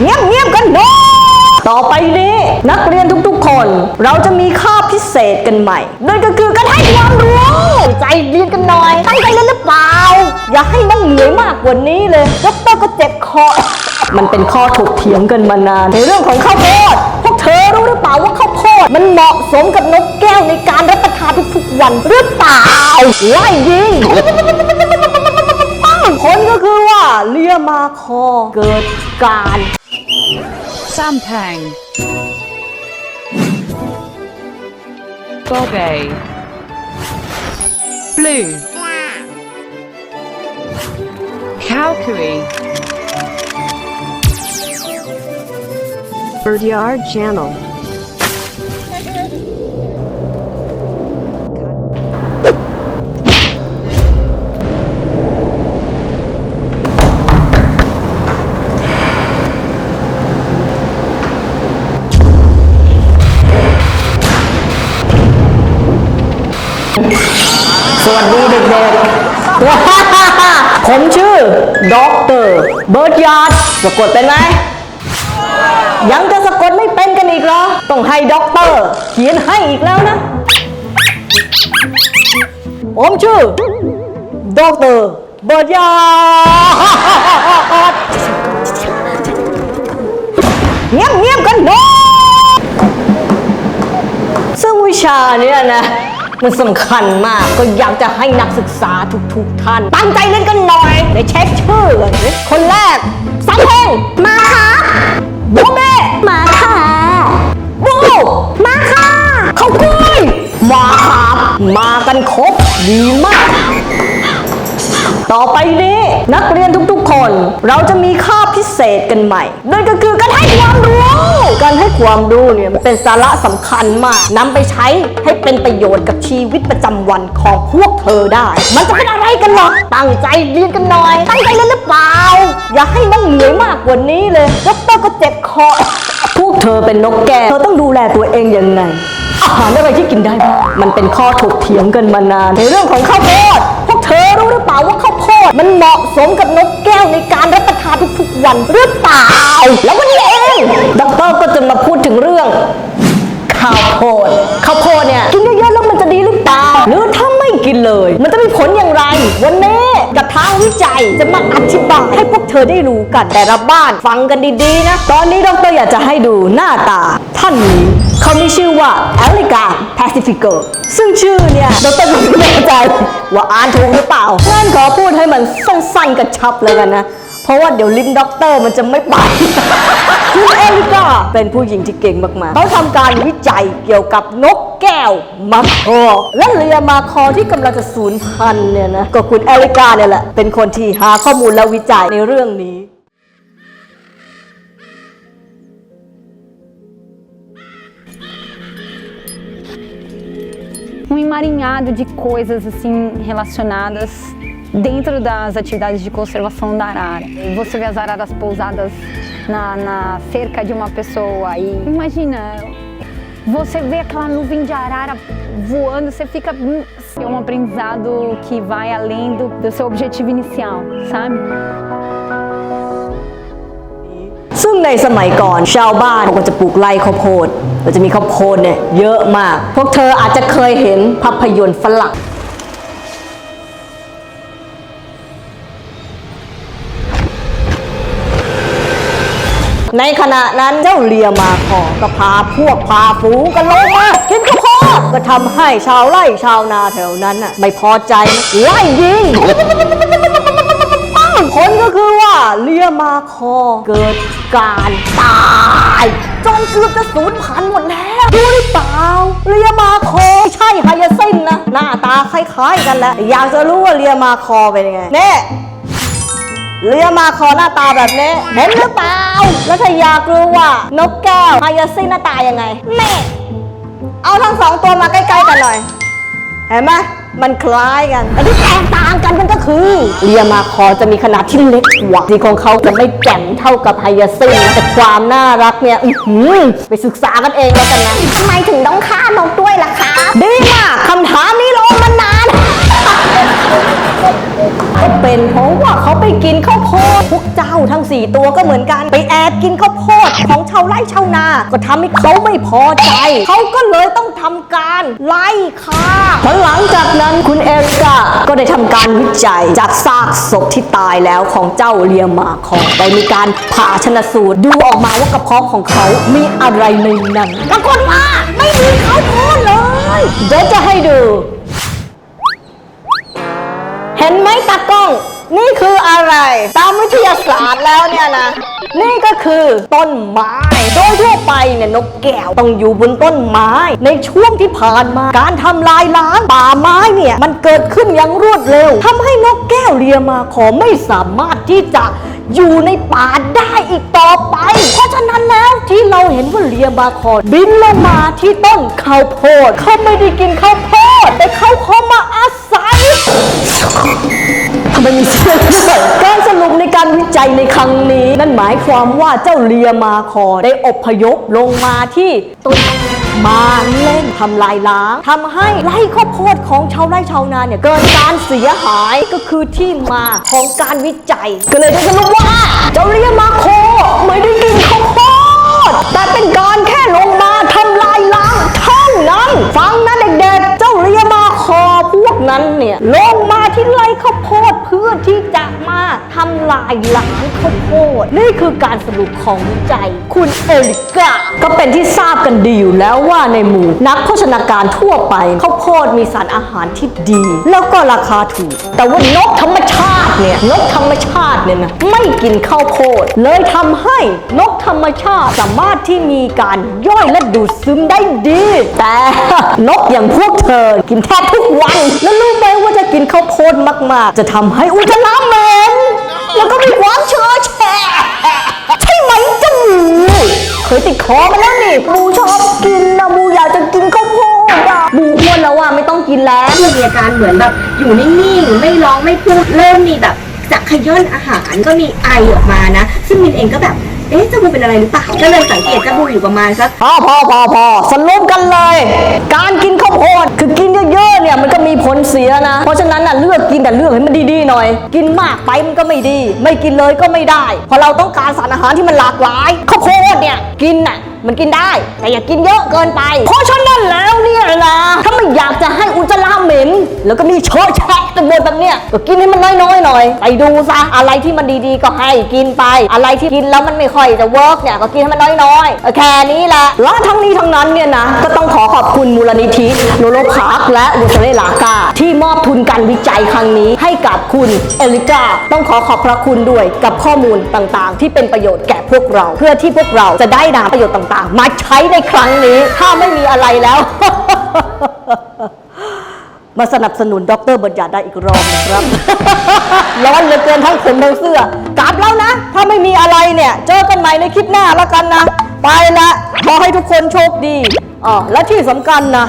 เงียบเงียบกันหมดต่อไปนี้นักเรียนทุกๆ คน เราจะมีคาบพิเศษกันใหม่นั่นก็คือการให้ความรู้ใจเรียนกันหน่อยตั้งใจเรียนหรือเปล่า อย่าให้นั่งเหนื่อยมากกว่านี้เลยดอกเตอรก็เจ็บคอมันเป็นข้อถกเถียงกันมานาน ในเรื่องของข้าวโพดพวกเธอรู้หรือเปล่าว่าข้าวโพดมันเหมาะสมกับนกแก้วในการรับประทานทุกๆวันหรือเปล่าไล่ยิงผลก็คือว่าเลียมาคอเกิดการ Sampang. Bobe. Blue. Calcary. Birdyard Channel. สวัสดีเด็กๆผมชื่อด็อกเตอร์เบิร์ดยาร์ดสะกดเป็นไหมยังจะสะกดไม่เป็นกันอีกเหรอ ต้องให้ด็อกเตอร์ เขียนให้อีกแล้วนะ ผมชื่อด็อกเตอร์เบิร์ดยาร์ดเงียบเงียบๆกันหมดซึ่งวิชาเนี่ยนะ มันสำคัญมาก ก็อยากจะให้นักศึกษาทุกๆท่าน ตั้งใจเล่นกันหน่อยเดี๋ยวเช็คชื่อกันสิคนแรกสังเพงมาครับโบเบมาค่ะบูมาค่ะเขากุ้ยมาครับมากันครบดีมาก ต่อไปนี้นักเรียนทุกๆ คน เราจะมีค่าพิเศษกันใหม่นั่นก็คือการให้ความรู้ การให้ความรู้เนี่ยมันเป็นสาระสำคัญมากนำไปใช้ให้เป็นประโยชน์กับชีวิตประจำวันของพวกเธอได้ มันจะเป็นอะไรกันหรอตั้งใจเรียนกันหน่อย ตั้งใจเรียนหรือเปล่า อย่าให้นั่งเหนื่อยมากกว่านี้เลยดอกเตอรก็เจ็บคอพวกเธอเป็นนกแก้วเธอต้องดูแลตัวเองยังไงอาหารอะไรที่กินได้ มันเป็นข้อถกเถียงกันมานานในเรื่องของข้าวโพด เธอรู้หรือเปล่าว่าข้าวโพดมันเหมาะสมกับนกแก้วในการรับประทานทุกๆวันหรือเปล่า แล้ววันนี้เองดอกเตอรก็จะมาพูดถึงเรื่องข้าวโพดข้าวโพดเนี่ยกินเยอะๆแล้วมันจะดีหรือเปล่าหรือถ้าไม่กินเลย มันจะมีผลอย่างไร วันนี้กับทางวิจัยจะมาอธิบายให้พวกเธอได้รู้กันแต่ละบ้านฟังกันดีๆนะ ตอนนี้ดรอยากจะให้ดูหน้าตาท่านนี้ เขามีชื่อว่า e l e g a n Pacifico ซึ่งชื่อเนี่ยดรก็ไม่แน่ใจว่าอ่านถูกหรือเปล่างั้นขอพูดให้มันสั้นๆกระชับเลยกันนะ เพราะว่าเดี๋ยวลิ้นด็อกเตอร์มันจะไม่ไปคุณเอลิกาเป็นผู้หญิงที่เก่งมากๆ เขาทำการวิจัยเกี่ยวกับนกแก้วมาคอและเรือมาคอที่กำลังจะสูญพันธุ์เนี่ยนะ ก็คุณเอลิกาเนี่ยแหละ เป็นคนที่หาข้อมูลและวิจัยในเรื่องนี้ um emaranhado de coisas assim relacionadas dentro das atividades de conservação da arara. Você vê as araras pousadas na, na cerca de uma pessoa e imagina, você vê aquela nuvem de arara voando, você fica hum, é um aprendizado que vai além do, do seu objetivo inicial, sabe? ซึ่งในสมัยก่อนชาวบ้านเขาก็จะปลูกไร่ข้าวโพดเราจะมีข้าวโพดเนี่ยเยอะมาก พวกเธออาจจะเคยเห็นภาพยนตร์ฝรั่งในขณะนั้นเจ้าเลียมาคอก็พาพวกพาฝูงกันลงมากินข้าวโพดก็ทำให้ชาวไร่ชาวนาแถวนั้นน่ะไม่พอใจไล่ยิง เลียมาคอ เกิดการตายจนเกือบจะสูญพันธุ์หมดแล้วรู้หรือเปล่าเลียมาคอไม่ใช่ไฮยาซินนะ หน้าตาคล้ายๆกันแหละอยากจะรู้ว่าเลียมาคอเป็นยังไงเน่เลียมาคอหน้าตาแบบนี้เห็นหรือเปล่า แล้วถ้าอยากรู้ว่านกแก้วไฮยาซินหน้าตายังไงเน่เอาทั้งสองตัวมาใกล้ๆกันหน่อย เห็นไหม มันคล้ายกัน แต่ที่แตกต่างกันมันก็คือเรียมาคอจะมีขนาดที่เล็กกว่าที่ของเขาจะไม่แจ่มเท่ากับไฮยาซินนะแต่ความน่ารักเนี่ยอื้อหือไปศึกษากันเองแล้วกันนะ ทำไมถึงต้องฆ่านกด้วยล่ะคะ ดีมากคำถามนี้รอมานาน ก็เป็นเพราะว่าเขาไปกินข้าวโพดพวกเจ้าทั้ง4ตัวก็เหมือนกัน ไปแอบกินข้าวโพดของชาวไร่ชาวนา ก็ทำให้เขาไม่พอใจ เขาก็เลยต้องทำการไล่ฆ่าหลังจากนั้นคุณเอริกาก็ได้ทำการวิจัยจากซากศพที่ตายแล้วของเจ้าเลียมาคองได้มีการผ่าชนสูตรดูออกมาว่ากระเพาะของเขามีอะไรในนั้นปรากฏว่าไม่มีข้าวโพดเลยเดี๋ยวจะให้ดู เห็นไหมตากล้อง นี่คืออะไร ตามวิทยาศาสตร์แล้วเนี่ยนะ นี่ก็คือต้นไม้ โดยทั่วไปเนี่ยนกแก้วต้องอยู่บนต้นไม้ ในช่วงที่ผ่านมาการทำลายล้างป่าไม้เนี่ยมันเกิดขึ้นอย่างรวดเร็วทำให้นกแก้วเลียมาขอไม่สามารถที่จะอยู่ในป่าได้อีกต่อไป เพราะฉะนั้นแล้วที่เราเห็นว่าเลียมาคอบินลงมาที่ต้นข้าวโพดเขาไม่ได้กินข้าวโพดแต่เขาขอมาอา ไมมีเสียงด้วยการสรุปในการวิจัยในครั้งนี้ นั่นหมายความว่าเจ้าเลียมาคอได้อพยพลงมาที่ต้นมาเล่นทำลายล้างทำให้ไร่ข้าวโพดของชาวไร่ชาวนาเนี่ยเกิดการเสียหายก็คือที่มาของการวิจัย ก็เลยได้สรุปว่า เจ้าเลียมาโคไม่ได้กินข้าวโพดแต่เป็นการแค่ลงมาทำลายล้างเท่านั้น ฟังนะเด็กๆ เจ้าเลียมาคอพวกนั้นเนี่ยลงมาที่ไร่ข้าวโพ ทำลายล้างข้าวโพดนี่คือการสรุปของวิจัย คุณเอริกาก็เป็นที่ทราบกันดีอยู่แล้วว่าในหมู่นักโภชนาการทั่วไปข้าวโพดมีสารอาหารที่ดี แล้วก็ราคาถูก แต่ว่านกธรรมชาติเนี่ยนกธรรมชาติเนี่ยนะไม่กินข้าวโพด เลยทำให้นกธรรมชาติสามารถที่มีการย่อยและดูดซึมได้ดี แต่นกอย่างพวกเธอกินแทบทุกวัน แล้วรู้ไหมว่าจะกินข้าวโพดมาก ๆ จะทำให้อุจจาระเหม็น แล้วก็มีความเชื้อแฉะใช่ไหมจมูเคยติดคอมาแล้วนี่บูชอบกินนะบูอยากจะกินข้าวโพดอะบูอ้วนแล้วอะไม่ต้องกินแล้ว มีอาการเหมือนแบบอยู่นิ่งๆไม่ร้องไม่พูดเริ่มมีแบบจะขย้อนอาหารก็มีไอออกมานะ ซึ่งมินเองก็แบบ เอ๊ะเจาบูเป็นอะไรหรือเปล่าก็เลยสังเกตเจาบูอยู่ประมาณสักพอพอพอพอสรุปกันเลย การกินข้าวโพดคือกินเยอะๆเนี่ยมันก็มีผลเสียนะ เพราะฉะนั้นน่ะเลือกกินแต่เลือกให้มันดีๆหน่อย กินมากไปมันก็ไม่ดี ไม่กินเลยก็ไม่ได้เพราะเราต้องการสารอาหารที่มันหลากหลายข้าวโพดเนี่ยกินน่ะ มันกินได้ แต่อย่ากินเยอะเกินไป เพราะฉะนั้นแล้วเนี่ยนะถ้าไม่อยากจะให้อุจจาระเหม็น แล้วก็มีเชื้อแฉะจำนวนแบบเนี้ยก็กินให้มันน้อยๆหน่อยไปดูซะอะไรที่มันดีๆ ก็ให้กินไป อะไรที่กินแล้วมันไม่ค่อยจะเวิร์กเนี่ยก็กินให้มันน้อยๆแค่นี้แหละแล้วทั้งนี้ทั้งนั้นเนี่ยนะก็ต้องขอขอบคุณมูลนิธิโลโลพาร์คและวอเทเลลากาที่มอบทุนการวิจัยครั้งนี้ให้กับคุณเอลิกาต้องขอขอบพระคุณด้วยกับข้อมูลต่างๆ ที่เป็นประโยชน์แก่พวกเรา เพื่อที่พวกเราจะได้นำประโยชน์ต่างๆ มาใช้ในครั้งนี้ ถ้าไม่มีอะไรแล้ว มาสนับสนุนดรบัญญัติได้อีกรอบนะครับ ร้อนเหลือเกินทั้งผมทั้งเสื้อกลับแล้วนะ ถ้าไม่มีอะไรเนี่ย เจอกันใหม่ในคลิปหน้าแล้วกันนะ ไปละขอให้ทุกคนโชคดีอ๋อและที่สำคัญนะ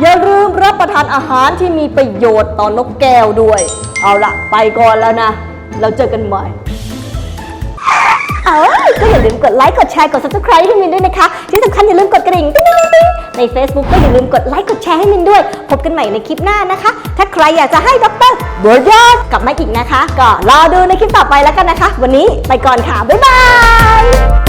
อย่าลืมรับประทานอาหารที่มีประโยชน์ต่อนกแก้วด้วย เอาละไปก่อนแล้วนะ เราเจอกันใหม่ เออก็อย่าลืมกดไลค์กดแชร์กด subscribe ให้มินด้วยนะคะ ที่สำคัญอย่าลืมกดกระดิ่งติ๊งติ๊งติ๊งใน Facebook ก็อย่าลืมกดไลค์กดแชร์ให้มินด้วย พบกันใหม่ในคลิปหน้านะคะ ถ้าใครอยากจะให้ดรเบิร์ยอดกลับมาอีกนะคะ ก็รอดูในคลิปต่อไปแล้วกันนะคะ วันนี้ไปก่อนค่ะบ๊ายบาย